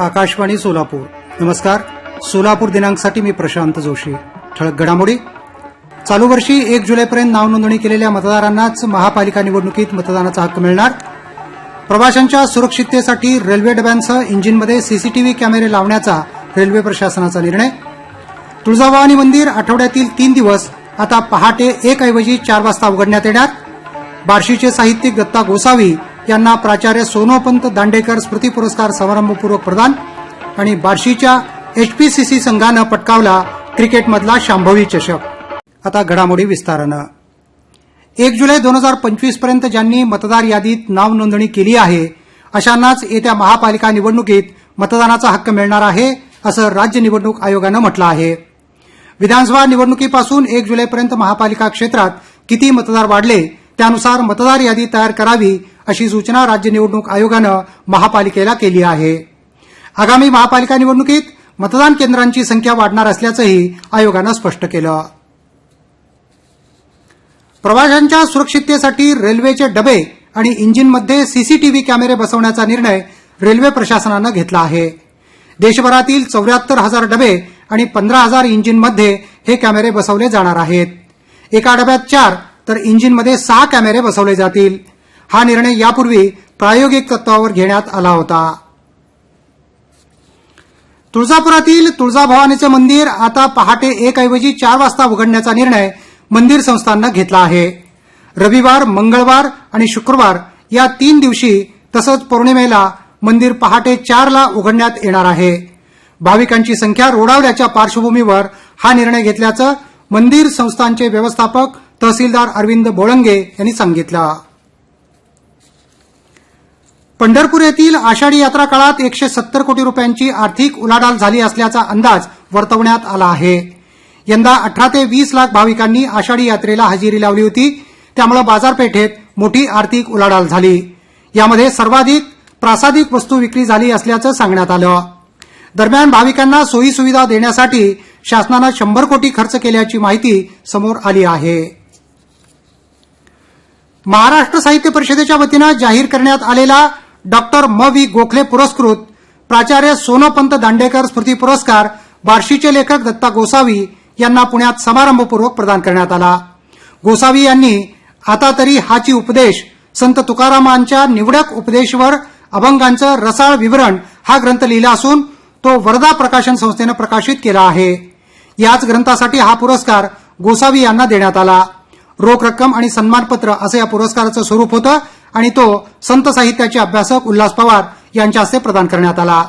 आकाशवाणी सोलापूर. नमस्कार. सोलापूर दिनांकसाठी मी प्रशांत जोशी. ठळक घडामोडी. चालू वर्षी एक जुलैपर्यंत नाव नोंदणी केलेल्या मतदारांनाच महापालिका निवडणुकीत मतदानाचा हक्क मिळणार. प्रवाशांच्या सुरक्षिततेसाठी रेल्वे डब्यांसह इंजिनमध्ये सीसीटीव्ही कॅमेरे लावण्याचा रेल्वे प्रशासनाचा निर्णय. तुळजाभवानी मंदिर आठवड्यातील तीन दिवस आता पहाटे एक ऐवजी चार वाजता उघडण्यात येणार. बार्शीचे साहित्यिक दत्ता गोसावी यांना प्राचार्य सोनोपंत दांडेकर स्मृती पुरस्कार समारंभपूर्वक प्रदान आणि बार्शीच्या एचपीसीसी संघानं पटकावला क्रिकेटमधला शांभवी चषक. आता घडामोडी विस्तारानं. एक जुलै दोन हजार पंचवीसपर्यंत ज्यांनी मतदार यादीत नाव नोंदणी केली आहे अशांनाच येत्या महापालिका निवडणुकीत मतदानाचा हक्क मिळणार आहे असं राज्य निवडणूक आयोगानं म्हटलं आहे. विधानसभा निवडणुकीपासून एक जुलैपर्यंत महापालिका क्षेत्रात किती मतदार वाढले त्यानुसार मतदार यादी तयार करावी अशी सूचना राज्य निवडणूक आयोगानं महापालिकेला केली आहे. आगामी महापालिका निवडणुकीत मतदान केंद्रांची संख्या वाढणार असल्याचंही आयोगानं स्पष्ट केलं. प्रवाशांच्या सुरक्षिततेसाठी रेल्वेचे डबे आणि इंजिनमध्ये सीसीटीव्ही कॅमेरे बसवण्याचा निर्णय रेल्वे प्रशासनानं घेतला आहे. देशभरातील चौऱ्याहत्तर हजार डबे आणि पंधरा हजार इंजिनमध्ये हे कॅमेरे बसवले जाणार आहेत. एका डब्यात चार तर इंजिनमध्ये सहा कॅमेरे बसवले जातील. हा निर्णय यापूर्वी प्रायोगिक तत्वावर घेण्यात आला होता. तुळजापुरातील तुळजाभवानीचं मंदिर आता पहाटे एक ऐवजी चार वाजता उघडण्याचा निर्णय मंदिर संस्थांना घेतला आहे. रविवार मंगळवार आणि शुक्रवार या तीन दिवशी तसंच पौर्णिमेला मंदिर पहाटे चारला उघडण्यात येणार आहे. भाविकांची संख्या रोडावल्याच्या पार्श्वभूमीवर हा निर्णय घेतल्याचं मंदिर संस्थांचे व्यवस्थापक तहसीलदार अरविंद बोळंगे यांनी सांगितलं. पंढरपूर येथील आषाढी यात्रा काळात एकशे सत्तर कोटी रुपयांची आर्थिक उलाढाल झाली असल्याचा अंदाज वर्तवण्यात आला आहे. यंदा अठरा ते वीस लाख भाविकांनी आषाढी यात्रेला हजेरी लावली होती. त्यामुळे बाजारपेठेत मोठी आर्थिक उलाढाल झाली. यामध्ये सर्वाधिक प्रासादिक वस्तू विक्री झाली असल्याचं सांगण्यात आलं. दरम्यान भाविकांना सोयी सुविधा देण्यासाठी शासनानं शंभर कोटी खर्च केल्याची माहिती समोर आली आहे. महाराष्ट्र साहित्य परिषदेच्या वतीनं जाहीर करण्यात आलेला डॉक्टर म. व्ही. गोखले पुरस्कृत प्राचार्य सोनोपंत दांडेकर स्मृती पुरस्कार बार्शीचे लेखक दत्ता गोसावी यांना पुण्यात समारंभपूर्वक प्रदान करण्यात आला. गोसावी यांनी आता तरी हाची उपदेश संत तुकारामांच्या निवडक उपदेशवर अभंगांचं रसाळ विवरण हा ग्रंथ लिहिला असून तो वरदा प्रकाशन संस्थेनं प्रकाशित केला आहे. याच ग्रंथासाठी हा पुरस्कार गोसावी यांना देण्यात आला. रोख रक्कम आणि सन्मानपत्र असं या पुरस्काराचं स्वरूप होतं आणि तो संत साहित्याचे अभ्यासक उल्हास पवार यांच्या हस्ते प्रदान करण्यात आला.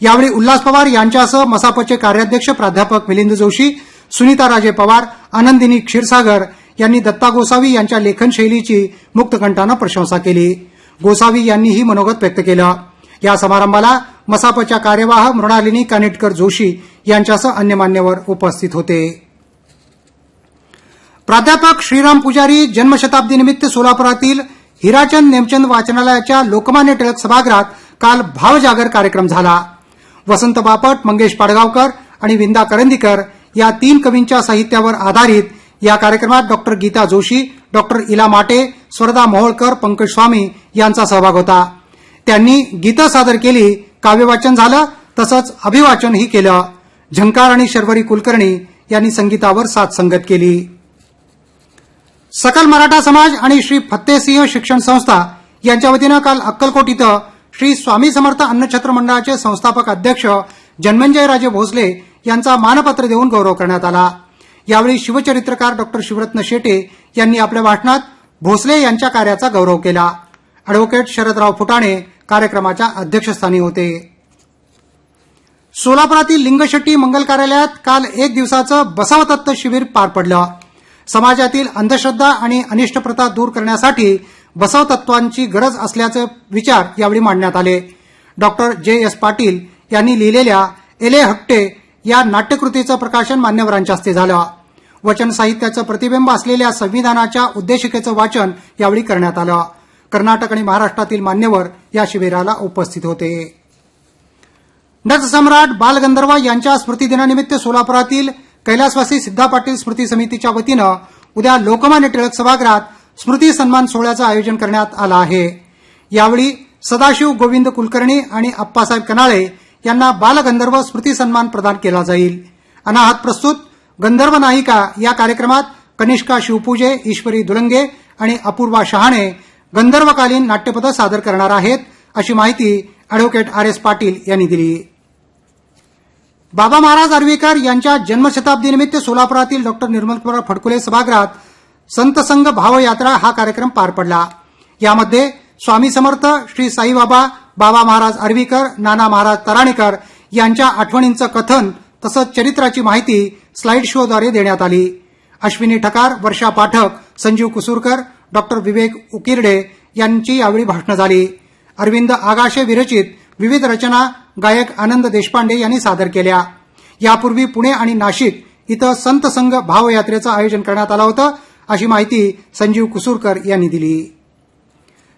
यावेळी उल्हास पवार यांच्यासह मसापचे कार्याध्यक्ष प्राध्यापक मिलिंद जोशी सुनीता राजे पवार आनंदिनी क्षीरसागर यांनी दत्ता गोसावी यांच्या लेखनशैलीची मुक्तकंठानं प्रशंसा केली. गोसावी यांनी ही मनोगत व्यक्त केलं. या समारंभाला मसापच्या कार्यवाह मृणालिनी कानिटकर जोशी यांच्यासह अन्य मान्यवर उपस्थित होते. प्राध्यापक श्रीराम पुजारी जन्मशताब्दीनिमित्त सोलापुरातील हिराचंद नेमचंद वाचनालयाच्या लोकमान्य टिळक सभागृहात काल भावजागर कार्यक्रम झाला. वसंत बापट मंगेश पाडगावकर आणि विंदा करंदीकर या तीन कवींच्या साहित्यावर आधारित या कार्यक्रमात डॉक्टर गीता जोशी डॉक्टर इला माटे स्वरदा मोहोळकर पंकज स्वामी यांचा सहभाग होता. त्यांनी गीतं सादर केली काव्यवाचन झालं तसंच अभिवाचनही केलं. झंकार आणि शर्वरी कुलकर्णी यांनी संगीतावर साथ संगत केली. सकल मराठा समाज आणि श्री फत्तेसिंह शिक्षण संस्था यांच्या वतीनं काल अक्कलकोट इथं श्री स्वामी समर्थ अन्नछत्र मंडळाचे संस्थापक अध्यक्ष जन्मंजयराजे भोसले यांचा मानपत्र देऊन गौरव करण्यात आला. यावेळी शिवचरित्रकार डॉक्टर शिवरत्न शेटे यांनी आपल्या भाषणात भोसले यांच्या कार्याचा गौरव केला. अॅडव्होकेट शरदराव फुटाणे कार्यक्रमाच्या अध्यक्षस्थानी होते. सोलापुरातील लिंगशेट्टी मंगल कार्यालयात काल एक दिवसाचं बसवतत्व शिबिर पार पडलं. समाजातील अंधश्रद्धा आणि अनिष्ट प्रथा दूर करण्यासाठी बसवतत्वांची गरज असल्याचे विचार यावेळी मांडण्यात आले. डॉक्टर जे. एस. पाटील यांनी लिहिलेल्या एले हट्टे या नाट्यकृतीचं प्रकाशन मान्यवरांच्या हस्ते झालं. वचन साहित्याचं प्रतिबिंब असलेल्या संविधानाच्या उद्देशिकेचं वाचन यावेळी करण्यात आलं. कर्नाटक आणि महाराष्ट्रातील मान्यवर या शिबिराला उपस्थित होते. नटसम्राट बालगंधर्व यांच्या स्मृतिदिनानिमित्त सोलापुरातील कैलासवासी सिद्धा पाटील स्मृती समितीच्या वतीनं उद्या लोकमान्य टिळक सभागृहात स्मृती सन्मान सोहळ्याचं आयोजन करण्यात आलं आहे. यावेळी सदाशिव गोविंद कुलकर्णी आणि अप्पासाहेब कनाळे यांना बालगंधर्व स्मृती सन्मान प्रदान केला जाईल. अनाहत प्रस्तुत गंधर्व नायिका या कार्यक्रमात कनिष्का शिवपूजे ईश्वरी दुलंगे आणि अपूर्वा शहाणे गंधर्वकालीन नाट्यपद सादर करणार आहेत अशी माहिती अॅडव्होकेट आर एस पाटील यांनी दिली. बाबा महाराज आर्वीकर यांच्या जन्मशताब्दीनिमित्त सोलापुरातील डॉक्टर निर्मलकुमार फडकुले सभागृहात संतसंघ भावयात्रा हा कार्यक्रम पार पडला. यामध्ये स्वामी समर्थ श्री साईबाबा बाबा महाराज आर्वीकर नाना महाराज तराणेकर यांच्या आठवणींचं कथन तसंच चरित्राची माहिती स्लाईड शोद्वारे देण्यात आली. अश्विनी ठकार वर्षा पाठक संजीव कुसूरकर डॉक्टर विवेक उकिरडे यांची यावेळी भाषणं झाली. अरविंद आगाशे विरचित विविध रचना गायक आनंद देशपांडे यांनी सादर केल्या. यापूर्वी पुणे आणि नाशिक इथं संत संघ भावयात्रेचं आयोजन करण्यात आलं होतं अशी माहिती संजीव कुसूरकर यांनी दिली.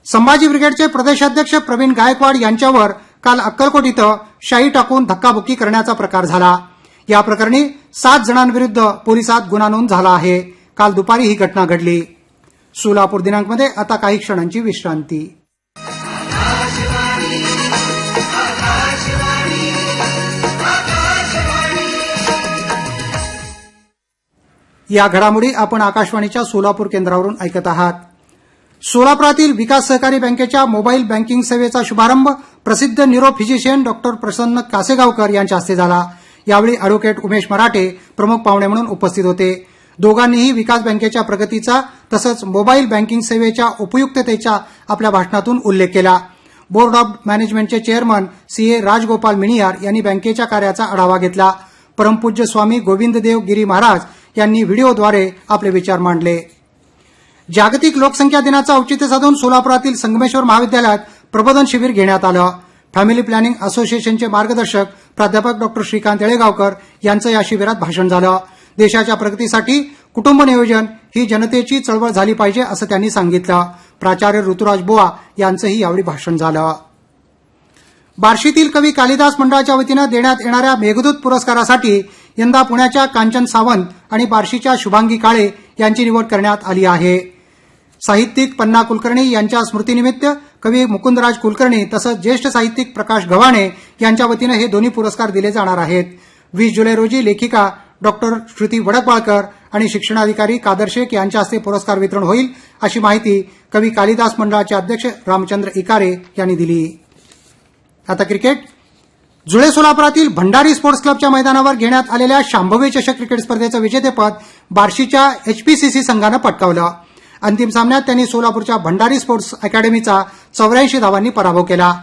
संभाजी ब्रिगेडचे प्रदेशाध्यक्ष प्रवीण गायकवाड यांच्यावर काल अक्कलकोट इथं शाई टाकून धक्काबुक्की करण्याचा प्रकार झाला. या प्रकरणी सात जणांविरुद्ध पोलिसात गुन्हा नोंद झाला आहे. काल दुपारी ही घटना घडली. सोलापूर दिनांकमध्ये आता काही क्षणांची विश्रांती. या घडामोडी आपण आकाशवाणीच्या सोलापूर केंद्रावरून ऐकत आहात. सोलापुरातील विकास सहकारी बँकेच्या मोबाईल बँकिंग सेवेचा शुभारंभ प्रसिद्ध neuro physician doctor Prasanna Kasegaonkar यांच्या हस्ते झाला. यावेळी अॅडव्होकेट उमेश मराठे प्रमुख पाहुणे म्हणून उपस्थित होते. दोघांनीही विकास बँकेच्या प्रगतीचा तसंच मोबाईल बँकिंग सेवेच्या उपयुक्ततेचा आपल्या भाषणातून उल्लेख केला. Board of मॅनेजमेंटचे chairman C A Rajgopal Miniyar यांनी बँकेच्या कार्याचा आढावा घेतला. परमपूज्य स्वामी गोविंददेव गिरी महाराज यांनी व्हिडिओद्वारे आपले विचार मांडले. जागतिक लोकसंख्या दिनाचं औचित्य साधून सोलापुरातील संगमेश्वर महाविद्यालयात प्रबोधन शिबिर घेण्यात आलं. फॅमिली प्लॅनिंग असोसिएशनचे मार्गदर्शक प्राध्यापक डॉक्टर श्रीकांत येळेगावकर यांचं या शिबिरात भाषण झालं. देशाच्या प्रगतीसाठी कुटुंब नियोजन ही जनतेची चळवळ झाली पाहिजे असं त्यांनी सांगितलं. प्राचार्य ऋतुराज बुवा यांचंही यावेळी भाषण झालं. बार्शीतील कवी कालिदास मंडळाच्या वतीनं देण्यात येणाऱ्या मेघदूत पुरस्कारासाठी यंदा पुण्याच्या कांचन सावंत आणि बार्शीच्या शुभांगी काळे यांची निवड करण्यात आली आहे. साहित्यिक पन्ना कुलकर्णी यांच्या स्मृतीनिमित्त कवी मुकुंदराज कुलकर्णी तसंच ज्येष्ठ साहित्यिक प्रकाश गव्हाणे यांच्या वतीनं हे दोन्ही पुरस्कार दिले जाणार आहेत. वीस जुलै रोजी लेखिका डॉक्टर श्रुती वडकवाळकर आणि शिक्षणाधिकारी कादर शेख यांच्या हस्ते पुरस्कार वितरण होईल अशी माहिती कवी कालिदास मंडळाचे अध्यक्ष रामचंद्र इकारे यांनी दिली. आता क्रिकेट. जुळे सोलापुरातील भंडारी स्पोर्ट्स क्लबच्या मैदानावर घेण्यात आलेल्या शांभवी चषक क्रिकेट स्पर्धेचं विजेतेपद बार्शीच्या एचपीसीसी संघानं पटकावलं. अंतिम सामन्यात त्यांनी सोलापूरच्या भंडारी स्पोर्ट्स अकॅडमीचा चौऱ्याऐंशी धावांनी पराभव केला.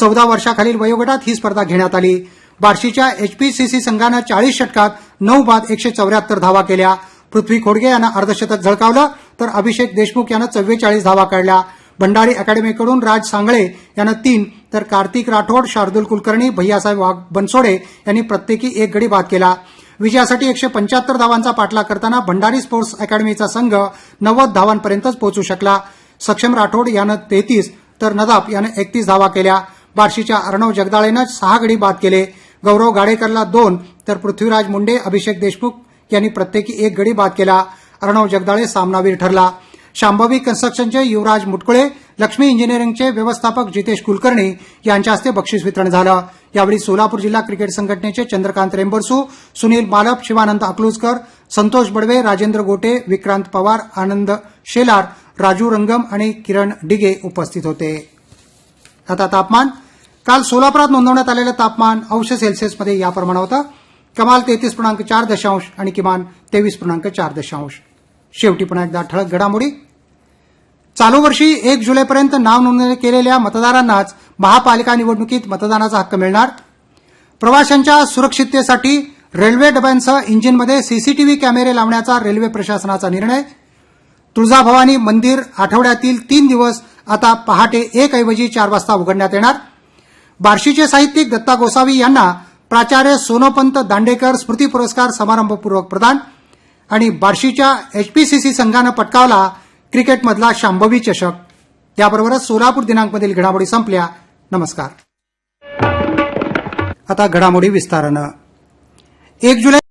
चौदा वर्षाखालील वयोगटात ही स्पर्धा घेण्यात आली. बार्शीच्या एचपीसीसी संघानं चाळीस षटकात नऊ बाद एकशे चौऱ्याहत्तर धावा केल्या. पृथ्वी खोडगे यानं अर्धशतक झळकावलं तर अभिषेक देशमुख यानं चव्वेचाळीस धावा काढल्या. भंडारी अकॅडमीकडून राज सांगळे यानं तीन तर कार्तिक राठोड शार्दुल कुलकर्णी भैयासाहेब वाघ बनसोडे यांनी प्रत्येकी एक गडी बाद केला. विजयासाठी एकशे पंच्याहत्तर धावांचा पाठला करताना भंडारी स्पोर्ट्स अकॅडमीचा संघ नव्वद धावांपर्यंतच पोहोचू शकला. सक्षम राठोड यानं तेहतीस तर नदाब यानं एकतीस धावा केल्या. बार्शीच्या अर्णव जगदाळेनं सहा गडी बाद केले. गौरव गाडेकरला दोन तर पृथ्वीराज मुंडे अभिषेक देशमुख यांनी प्रत्येकी एक गडी बाद केला. अर्णव जगदाळे सामनावीर ठरला. शांभवी कन्स्ट्रक्शनचे युवराज मुटकुळे लक्ष्मी इंजिनिअरिंगचे व्यवस्थापक जितेश कुलकर्णी यांच्या हस्ते बक्षीस वितरण झालं. यावेळी सोलापूर जिल्हा क्रिकेट संघटनेचे चंद्रकांत रेंबरसू सुनील मालप शिवानंद अकलूजकर संतोष बडवे राजेंद्र गोटे विक्रांत पवार आनंद शेलार राजू रंगम आणि किरण डिगे उपस्थित होते. आता तापमान काल सोलापुरात नोंदवण्यात आलेलं तापमान अंश सेल्सिअसमध्ये याप्रमाणे होतं. कमाल तेहतीस पूर्णांक चार दशांश आणि किमान तेवीस पूर्णांक चार दशांश. शेवटी पुन्हा एकदा ठळक घडामोडी. चालू वर्षी एक जुलैपर्यंत नाव नोंदणी केलेल्या मतदारांनाच महापालिका निवडणुकीत मतदानाचा हक्क मिळणार. प्रवाशांच्या सुरक्षिततेसाठी रेल्वे डब्यांसह इंजिनमध्ये सीसीटीव्ही कॅमेरे लावण्याचा रेल्वे प्रशासनाचा निर्णय. तुळजाभवानी मंदिर आठवड्यातील तीन दिवस आता पहाटे एक ऐवजी चार वाजता उघडण्यात येणार. बार्शीचे साहित्यिक दत्ता गोसावी यांना प्राचार्य सोनोपंत दांडेकर स्मृती पुरस्कार समारंभपूर्वक प्रदान आणि बार्शीच्या एचपीसीसी संघानं पटकावला क्रिकेटमधला शांभवी चषक. याबरोबरच सोलापूर दिनांकमधील घडामोडी संपल्या. नमस्कार. आता घडामोडी विस्तारानं. एक जुलै